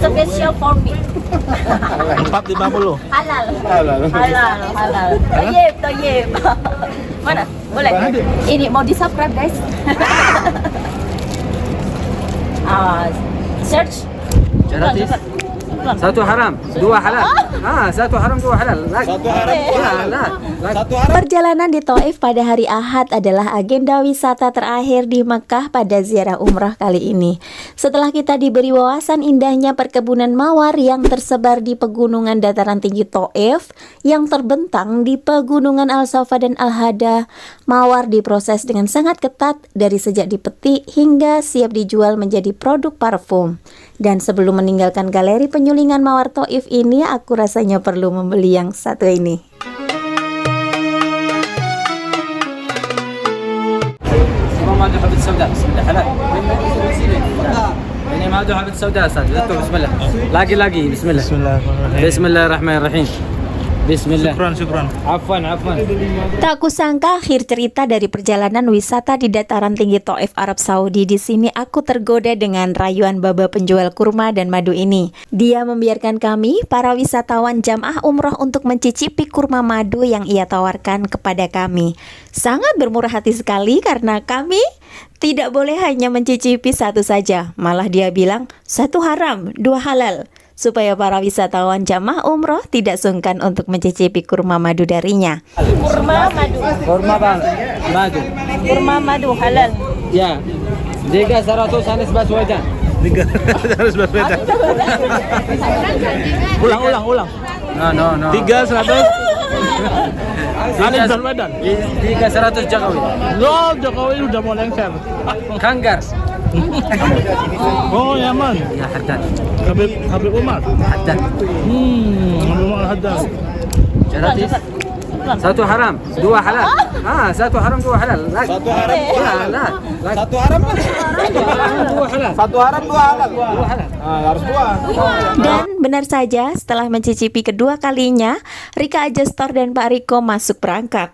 Special for me. 450. Halal. Halal. Halal. Halal. Toyib, toyib. Mana? Boleh? Ini mau di-subscribe guys. Ah, search. Gratis. Satu haram, dua halal. Ah, satu haram, dua halal. Lagi. Satu haram, dua Ya, halal. lah. Lagi. Satu haram. Perjalanan di Taif pada hari Ahad adalah agenda wisata terakhir di Mekah pada ziarah umrah kali ini. Setelah kita diberi wawasan indahnya perkebunan mawar yang tersebar di pegunungan dataran tinggi Taif yang terbentang di pegunungan Al-Safa dan Al-Hada, mawar diproses dengan sangat ketat dari sejak dipetik hingga siap dijual menjadi produk parfum. Dan sebelum meninggalkan galeri penyulingan mawar Taif ini, aku rasanya perlu membeli yang satu ini. ما معده حبة سوداء بسم الله حلال ini معده حبة سوداء استاذ دكتور بسم الله لاقي لاقي بسم الله Bismillahirrahmanirrahim. بسم الله الرحمن الرحيم بسم الله Bismillah. Syukran, syukran. Afwan, afwan. Tak kusangka akhir cerita dari perjalanan wisata di dataran tinggi Taif Arab Saudi di sini aku tergoda dengan rayuan baba penjual kurma dan madu ini. Dia membiarkan kami, para wisatawan jamaah umroh untuk mencicipi kurma madu yang ia tawarkan kepada kami. Sangat bermurah hati sekali karena kami tidak boleh hanya mencicipi satu saja. Malah dia bilang, satu haram, dua halal supaya para wisatawan jamaah umroh tidak sungkan untuk mencicipi kurma madu darinya. Kurma madu. kurma bang madu Kurma madu halal. ya tiga seratus anis baswedan Tiga harus berbeda. Ulang, ulang, ulang. no no no Tiga seratus. Anies Baswedan. tiga seratus Jokowi Lo Jokowi udah mau lengser. Kanggar Oh Yaman. ya Haddad Habib Habib Umar. Haddad Hmm, Habib Umar Haddad. gratis satu haram dua halal ah satu haram dua halal lagi Satu haram, dua halal. lagi Satu haram lah. satu haram dua halal Satu haram, dua halal. dua halal Ah, harus dua. Dan benar saja setelah mencicipi kedua kalinya, Rika Ajestor dan Pak Riko masuk perangkap.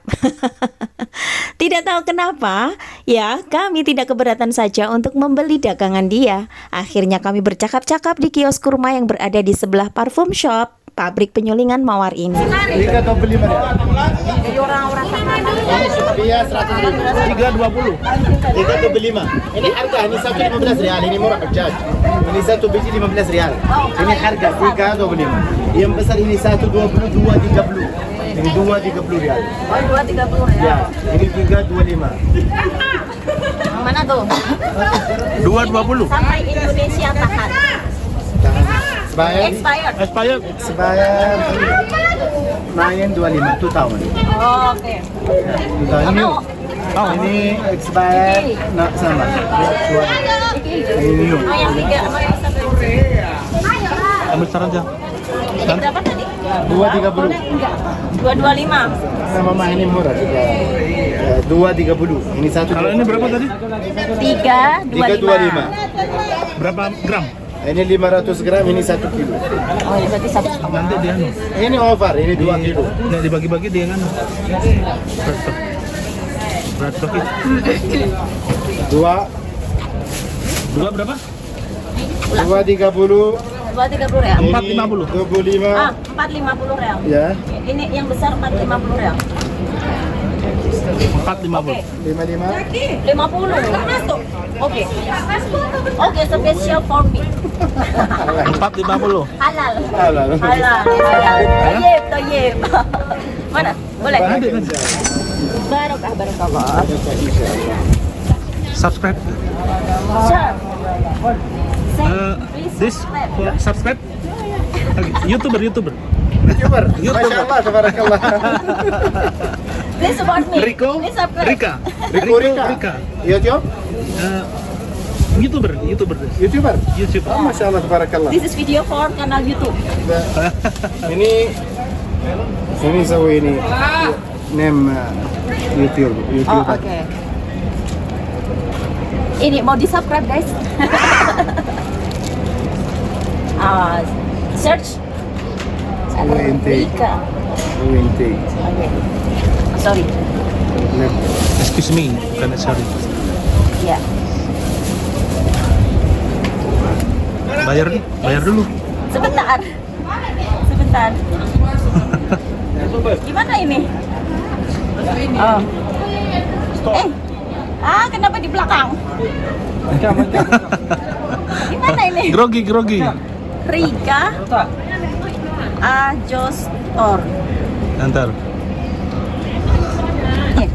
tidak tahu kenapa, ya kami tidak keberatan saja untuk membeli dagangan dia. Akhirnya kami bercakap-cakap di kios kurma yang berada di sebelah parfum shop pabrik penyulingan mawar ini. Tiga atau beli mana? Orang-orang. Dia seratus ribu. Tiga dua puluh. Tiga atau beli lima. Ini harga, ini satu lima belas rial. Ini murah hajjaj. Ini satu biji lima belas rial. Ini harga tiga atau beli lima. Yang besar ini satu dua puluh, dua tiga puluh. Ini dua tiga puluh rial. Oh, dua tiga puluh ya. Ya, ini tiga dua lima. Mana tuh? Dua dua puluh. Sampai Indonesia tahan. Expired. Expired. sebayar. Main dua lima, two tahun. Oh, Oke. Two tahun. Ini, Kamu? ini expired, nak sama. Dua. Ini new. Oh, yang tiga. Oh, yang satu. Ambil sekarang aja. Ini berapa tadi? Dua tiga puluh. Dua dua lima. Sama mah ini murah juga. Ya, Dua tiga puluh. Ini satu. Kalau ini berapa tadi? Tiga dua Tiga dua lima. Berapa gram? Ini 500 gram, ini satu kilo. Oh, ini berarti satu setengah. Nanti dia anu. Ini over, ini dua Di- kilo. Nggak dibagi-bagi dia kan. Berat itu. Dua, Dua berapa? dua tiga puluh. Dua tiga puluh real. Empat ini lima puluh. Dua puluh lima. Ah, empat lima puluh real. Ya, Ini yang besar empat lima puluh real. Empat lima puluh. lima lima. Lima puluh. Masuk. Oke. Oke, special for me. Empat lima puluh. Halal. Halal. Halal. Halal. Toyib, toyib. Mana? Boleh? Barokah, barokah. Subscribe. Sure. Uh, this subscribe. for subscribe. Okay. YouTuber, YouTuber. Youtuber. Youtuber. Masya Allah, tabarakallah. Please support me. Rico, Please subscribe. Rika, Rico Rika. Rika. YouTube? Uh, YouTuber, YouTuber. Youtuber. YouTube. Oh, Masya Allah, tabarakallah. This is video for kanal YouTube. ini ini sawi ini name uh, YouTube Oh, YouTuber. oke. Ini mau di subscribe guys. Search. WNT. Oke. Sorry. Excuse me, bukan sorry. Ya. Bayar, bayar dulu. Sebentar. Sebentar. Gimana ini? Oh. Eh. Ah, kenapa di belakang? Gimana ini? Grogi, grogi. Riga Ajostor. Antar. Iya.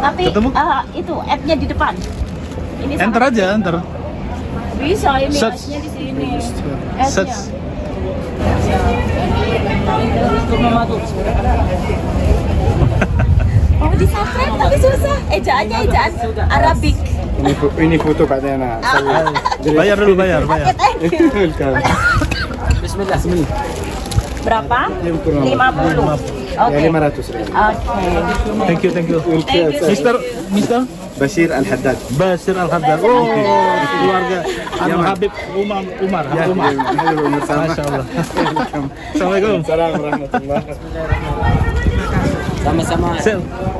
Tapi Ketemu? ah, itu app-nya di depan. Ini Enter aja, enter. Bisa ini Search. app-nya di sini. Search. Oh di subscribe tapi susah. Ejaannya ejaan Arabik. Ini, bu, ini foto Pak Tena. bayar dulu, bayar, bayar. Kan. Bismillah. Bismillah. Berapa? 50. 50. Okay. Ya 500 Oke. Okay. Thank you, thank you. Thank you. Mister, Mister? Basir Al Haddad. Basir Al Haddad. Oh, okay. keluarga yang Habib Umar Umar. Ya, Umar. Ya, Umar sama. Masya Allah. Assalamualaikum. Assalamualaikum. Sama-sama.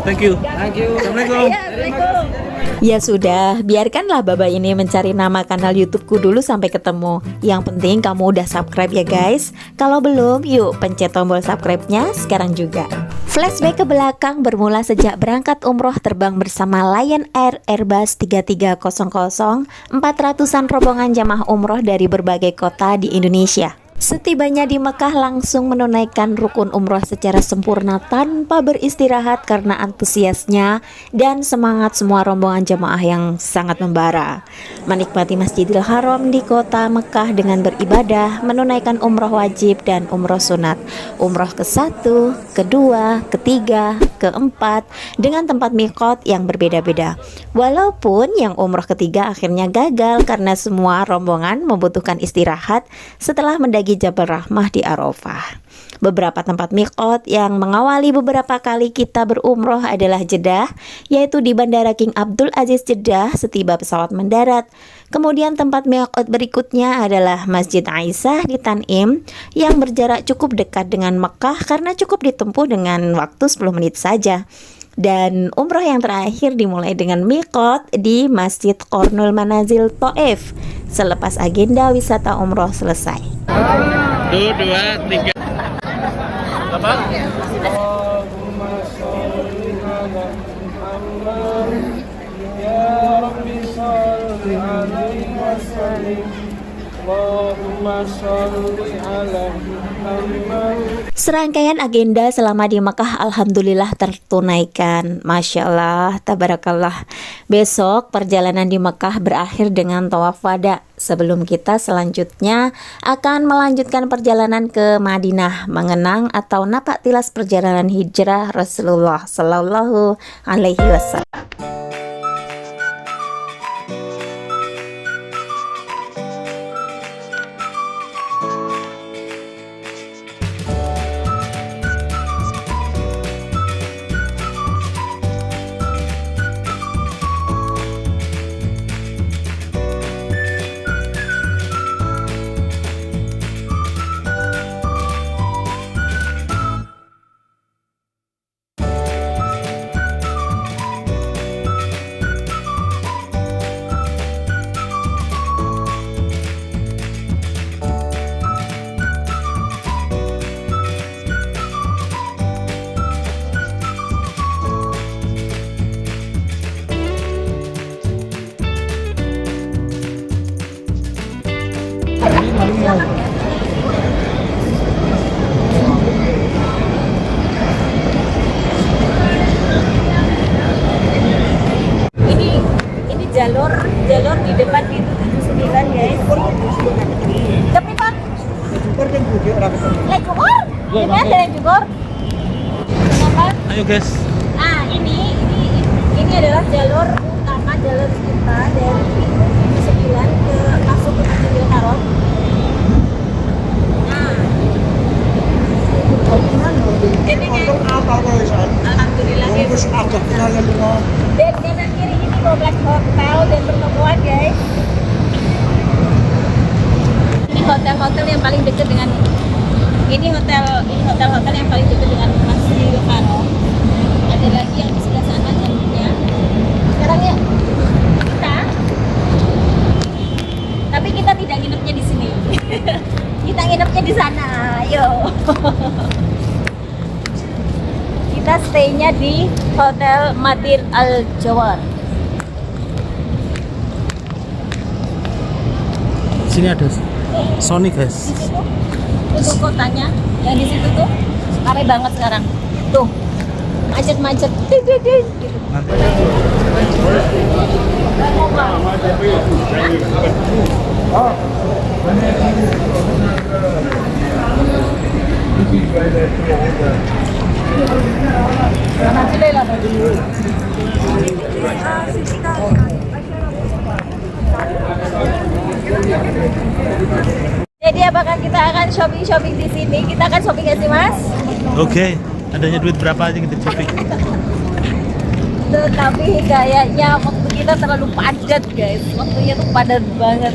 Thank you. Thank you. Assalamualaikum. Iya, Assalamualaikum. Ya sudah, biarkanlah Baba ini mencari nama kanal YouTubeku dulu sampai ketemu. Yang penting kamu udah subscribe ya guys. Kalau belum, yuk pencet tombol subscribe-nya sekarang juga. Flashback ke belakang bermula sejak berangkat umroh terbang bersama Lion Air Airbus 3300, 400-an rombongan jamaah umroh dari berbagai kota di Indonesia. Setibanya di Mekah langsung menunaikan rukun umroh secara sempurna tanpa beristirahat karena antusiasnya dan semangat semua rombongan jemaah yang sangat membara. Menikmati Masjidil Haram di kota Mekah dengan beribadah, menunaikan umroh wajib dan umroh sunat. Umroh ke satu, kedua, ketiga, keempat dengan tempat mikot yang berbeda-beda. Walaupun yang umroh ketiga akhirnya gagal karena semua rombongan membutuhkan istirahat setelah mendaki Jabal Rahmah di Arafah. Beberapa tempat mikot yang mengawali beberapa kali kita berumroh adalah Jeddah, yaitu di Bandara King Abdul Aziz Jeddah setiba pesawat mendarat. Kemudian tempat mikot berikutnya adalah Masjid Aisyah di Tanim yang berjarak cukup dekat dengan Mekah karena cukup ditempuh dengan waktu 10 menit saja. Dan umroh yang terakhir dimulai dengan mikot di Masjid Qornul Manazil To'if selepas agenda wisata umroh selesai. Dua, dua, tiga. Apa? Serangkaian agenda selama di Mekah Alhamdulillah tertunaikan. Masya Allah, Tabarakallah. Besok perjalanan di Mekah berakhir dengan tawaf wada. Sebelum kita selanjutnya akan melanjutkan perjalanan ke Madinah Mengenang atau napak tilas perjalanan hijrah Rasulullah Sallallahu Alaihi Wasallam Ini ini jalur jalur di depan pintu 79 guys. Tapi Pak. Lejugor? Ini ada Lejugor? Kenapa? Ayo guys. Ah, ini ini ini adalah jalur utama jalur kita dari pintu 79 ke masuk ke Masjidil Haram. Nah. Ini Alhamdulillah guys. Dan kanan kiri ini 12 hotel dan pertokoan guys. Ini hotel-hotel yang paling dekat dengan ini hotel ini hotel-hotel yang paling dekat dengan Masjidil Haram. Ada lagi yang di sebelah sana jalurnya. Sekarang ya kita tapi kita tidak nginepnya di Kita nginepnya di sana. Ayo. Kita stay-nya di Hotel Matir Al Jawar. Sini ada Sonic guys. Itu kotanya. Yang di situ tuh rame banget sekarang. Tuh. Macet-macet. Ding, ding. Gitu. Jadi apakah kita akan shopping-shopping di sini? Kita akan shopping gak sih mas? Oke, adanya duit berapa aja kita shopping. Tetapi kayaknya waktu kita terlalu padat guys Waktunya tuh padat banget